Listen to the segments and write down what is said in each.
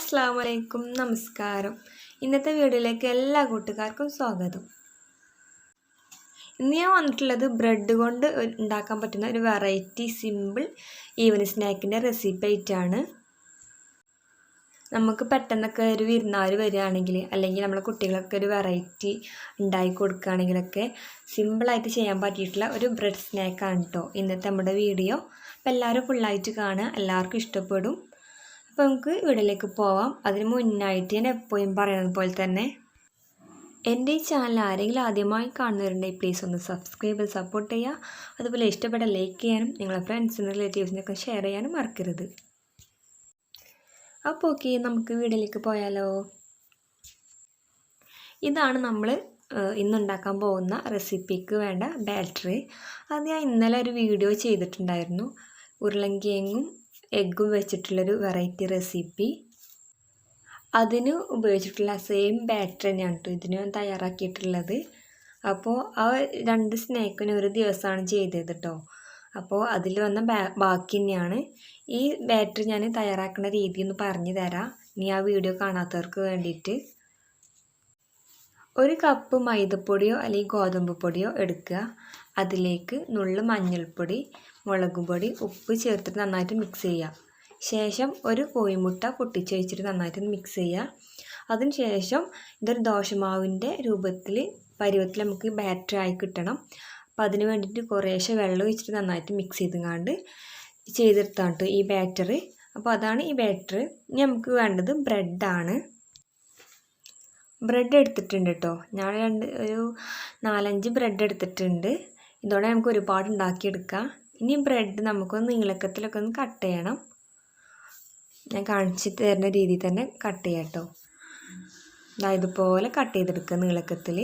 അസ്സാം വലൈക്കും നമസ്കാരം. ഇന്നത്തെ വീഡിയോയിലേക്ക് എല്ലാ കൂട്ടുകാർക്കും സ്വാഗതം. ഇന്ന് ഞാൻ വന്നിട്ടുള്ളത് ബ്രെഡ് കൊണ്ട് ഉണ്ടാക്കാൻ പറ്റുന്ന ഒരു വെറൈറ്റി സിമ്പിൾ ഈവനിങ് സ്നാക്കിന്റെ റെസിപ്പി ആയിട്ടാണ്. നമുക്ക് പെട്ടെന്നൊക്കെ ഒരു വിരുന്നാർ വരികയാണെങ്കിൽ അല്ലെങ്കിൽ നമ്മളെ കുട്ടികളൊക്കെ ഒരു വെറൈറ്റി ഉണ്ടാക്കി കൊടുക്കുകയാണെങ്കിലൊക്കെ സിമ്പിളായിട്ട് ചെയ്യാൻ പറ്റിയിട്ടുള്ള ഒരു ബ്രെഡ് സ്നാക്കാണ് കേട്ടോ ഇന്നത്തെ നമ്മുടെ വീഡിയോ. അപ്പോൾ എല്ലാവരും ഫുള്ളായിട്ട് കാണുക. എല്ലാവർക്കും ഇഷ്ടപ്പെടും. അപ്പോൾ നമുക്ക് വീഡിയോയിലേക്ക് പോവാം. അതിന് മുന്നായിട്ട് ഞാൻ എപ്പോഴും പറയുന്നത് പോലെ തന്നെ എന്റെ ഈ ചാനൽ ആരെങ്കിലും ആദ്യമായി കാണുന്നവരുണ്ടെങ്കിൽ പ്ലീസ് ഒന്ന് സബ്സ്ക്രൈബ് ചെയ്ത് സപ്പോർട്ട് ചെയ്യുക. അതുപോലെ ഇഷ്ടപ്പെട്ട ലൈക്ക് ചെയ്യാനും നിങ്ങളെ ഫ്രണ്ട്സിനും റിലേറ്റീവ്സിനൊക്കെ ഷെയർ ചെയ്യാനും മറക്കരുത്. അപ്പോൾ ഓക്കെ നമുക്ക് വീട്ടിലേക്ക് പോയാലോ? ഇതാണ് നമ്മൾ ഇന്നുണ്ടാക്കാൻ പോകുന്ന റെസിപ്പിക്ക് വേണ്ട ബാറ്ററി അത് ഞാൻ ഇന്നലെ ഒരു വീഡിയോ ചെയ്തിട്ടുണ്ടായിരുന്നു. ഉരുളങ്കിഴങ്ങും എഗ്ഗും വെച്ചിട്ടുള്ളൊരു വെറൈറ്റി റെസിപ്പി. അതിന് ഉപയോഗിച്ചിട്ടുള്ള സെയിം ബാറ്റർ തന്നെയാണ് കേട്ടോ ഇതിന് ഞാൻ തയ്യാറാക്കിയിട്ടുള്ളത്. അപ്പോൾ ആ രണ്ട് സ്നാക്കിന് ഒരു ദിവസമാണ് ചെയ്തത് കേട്ടോ അപ്പോൾ അതിൽ വന്ന ബാക്കി തന്നെയാണ്. ഈ ബാറ്റർ ഞാൻ തയ്യാറാക്കുന്ന രീതി ഒന്ന് പറഞ്ഞു തരാം. ഇനി ആ വീഡിയോ കാണാത്തവർക്ക് വേണ്ടിയിട്ട്. ഒരു കപ്പ് മൈദപ്പൊടിയോ അല്ലെങ്കിൽ ഗോതമ്പ് പൊടിയോ എടുക്കുക. അതിലേക്ക് നുള്ളു മഞ്ഞൾപ്പൊടി മുളക് പൊടി ഉപ്പ് ചേർത്തിട്ട് നന്നായിട്ട് മിക്സ് ചെയ്യുക. ശേഷം ഒരു കോഴിമുട്ട പൊട്ടിച്ച് വെച്ചിട്ട് നന്നായിട്ട് മിക്സ് ചെയ്യുക. അതിന് ശേഷം ഇതൊരു ദോശമാവിന്റെ രൂപത്തിൽ പരുവത്തിൽ നമുക്ക് ബാറ്റർ ആയി കിട്ടണം. അപ്പോൾ അതിന് വേണ്ടിയിട്ട് കുറേശ്ശെ വെള്ളം ഒഴിച്ചിട്ട് നന്നായിട്ട് മിക്സ് ചെയ്തുകൊണ്ട് ചെയ്തെടുത്താണ് ഈ ബാറ്റർ അപ്പോൾ അതാണ് ഈ ബാറ്റർ ഇനി നമുക്ക് വേണ്ടത് ബ്രെഡാണ് ബ്രെഡ് എടുത്തിട്ടുണ്ട് കേട്ടോ ഞാൻ രണ്ട് ഒരു നാലഞ്ച് ബ്രെഡ് എടുത്തിട്ടുണ്ട്. ഇതോടെ നമുക്ക് ഒരുപാട് ഉണ്ടാക്കിയെടുക്കാം. ഇനി ബ്രെഡ് നമുക്കൊന്ന് നീളക്കത്തിലൊക്കെ ഒന്ന് കട്ട് ചെയ്യണം. ഞാൻ കാണിച്ച് തരുന്ന രീതിയിൽ തന്നെ കട്ട് ചെയ്യാം കേട്ടോ ഇതുപോലെ കട്ട് ചെയ്തെടുക്കുക നീളക്കത്തിൽ.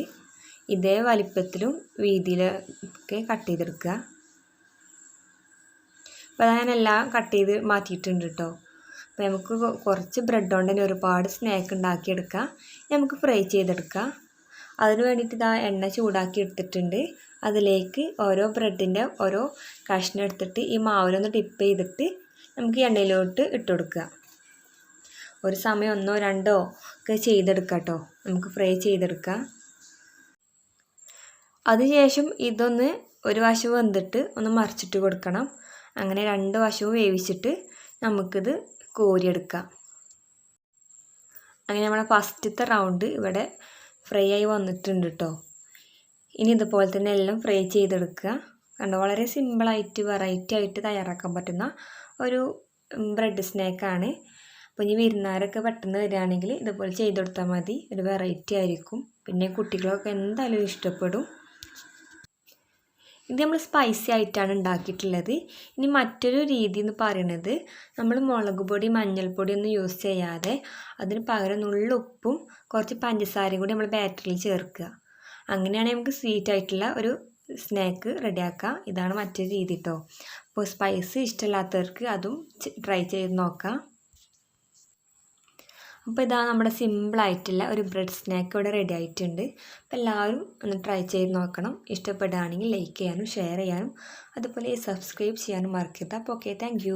ഇതേ വലിപ്പത്തിലും വീതിയിലൊക്കെ കട്ട് ചെയ്തെടുക്കുക. അപ്പോൾ ഞാനെല്ലാം കട്ട് ചെയ്ത് മാറ്റിയിട്ടുണ്ട് കേട്ടോ അപ്പോൾ നമുക്ക് കുറച്ച് ബ്രെഡ് കൊണ്ട് തന്നെ ഒരുപാട് സ്നാക്ക് ഉണ്ടാക്കിയെടുക്കാം. നമുക്ക് ഫ്രൈ ചെയ്തെടുക്കാം. അതിന് വേണ്ടിയിട്ട് ഇതാ എണ്ണ ചൂടാക്കി എടുത്തിട്ടുണ്ട്. അതിലേക്ക് ഓരോ ബ്രെഡിന്റെ ഓരോ കഷ്ണം എടുത്തിട്ട് ഈ മാവിലൊന്ന് ടിപ്പ് ചെയ്തിട്ട് നമുക്ക് എണ്ണയിലോട്ട് ഇട്ട് കൊടുക്കുക. ഒരു സമയം ഒന്നോ രണ്ടോ ഒക്കെ ചെയ്തെടുക്കാം കേട്ടോ നമുക്ക് ഫ്രൈ ചെയ്തെടുക്കാം. അതിനുശേഷം ഇതൊന്ന് ഒരു വശം വെന്തിട്ട് ഒന്ന് മറിച്ചിട്ട് കൊടുക്കണം. അങ്ങനെ രണ്ട് വശവും വേവിച്ചിട്ട് നമുക്കിത് കോരിയെടുക്കാം അങ്ങനെ നമ്മുടെ ഫസ്റ്റത്തെ റൗണ്ട് ഇവിടെ ഫ്രൈ ആയി വന്നിട്ടുണ്ട് കേട്ടോ ഇനി ഇതുപോലെ തന്നെ എല്ലാം ഫ്രൈ ചെയ്തെടുക്കുക. കണ്ടോ? വളരെ സിമ്പിളായിട്ട് വെറൈറ്റി ആയിട്ട് തയ്യാറാക്കാൻ പറ്റുന്ന ഒരു ബ്രെഡ് സ്നാക്കാണ് അപ്പോൾ ഇനി വിരുന്നാരൊക്കെ പെട്ടെന്ന് വരികയാണെങ്കിൽ ഇതുപോലെ ചെയ്തെടുത്താൽ മതി. ഒരു വെറൈറ്റി ആയിരിക്കും. പിന്നെ കുട്ടികളൊക്കെ എന്തായാലും ഇഷ്ടപ്പെടും. ഇത് നമ്മൾ സ്പൈസി ആയിട്ടാണ് ഉണ്ടാക്കിയിട്ടുള്ളത്. ഇനി മറ്റൊരു രീതി എന്ന് പറയുന്നത് നമ്മൾ മുളക് പൊടി മഞ്ഞൾപ്പൊടി ഒന്നും യൂസ് ചെയ്യാതെ അതിന് പകരം നുള്ളുപ്പും കുറച്ച് പഞ്ചസാരയും കൂടി നമ്മൾ ബാറ്ററിൽ ചേർക്കുക. അങ്ങനെയാണെങ്കിൽ നമുക്ക് സ്വീറ്റ് ആയിട്ടുള്ള ഒരു സ്നാക്ക് റെഡിയാക്കാം ഇതാണ് മറ്റൊരു രീതി കേട്ടോ അപ്പോൾ സ്പൈസ് ഇഷ്ടമില്ലാത്തവർക്ക് അതും ട്രൈ ചെയ്ത് നോക്കാം. അപ്പോൾ ഇതാ നമ്മുടെ സിമ്പിളായിട്ടുള്ള ഒരു ബ്രെഡ് സ്നാക്ക് ഇവിടെ റെഡി ആയിട്ടുണ്ട്. അപ്പോൾ എല്ലാവരും ഒന്ന് ട്രൈ ചെയ്ത് നോക്കണം. ഇഷ്ടപ്പെടുകയാണെങ്കിൽ ലൈക്ക് ചെയ്യാനും ഷെയർ ചെയ്യാനും അതുപോലെ സബ്സ്ക്രൈബ് ചെയ്യാനും മറക്കരുത്. അപ്പോൾ ഓക്കെ താങ്ക്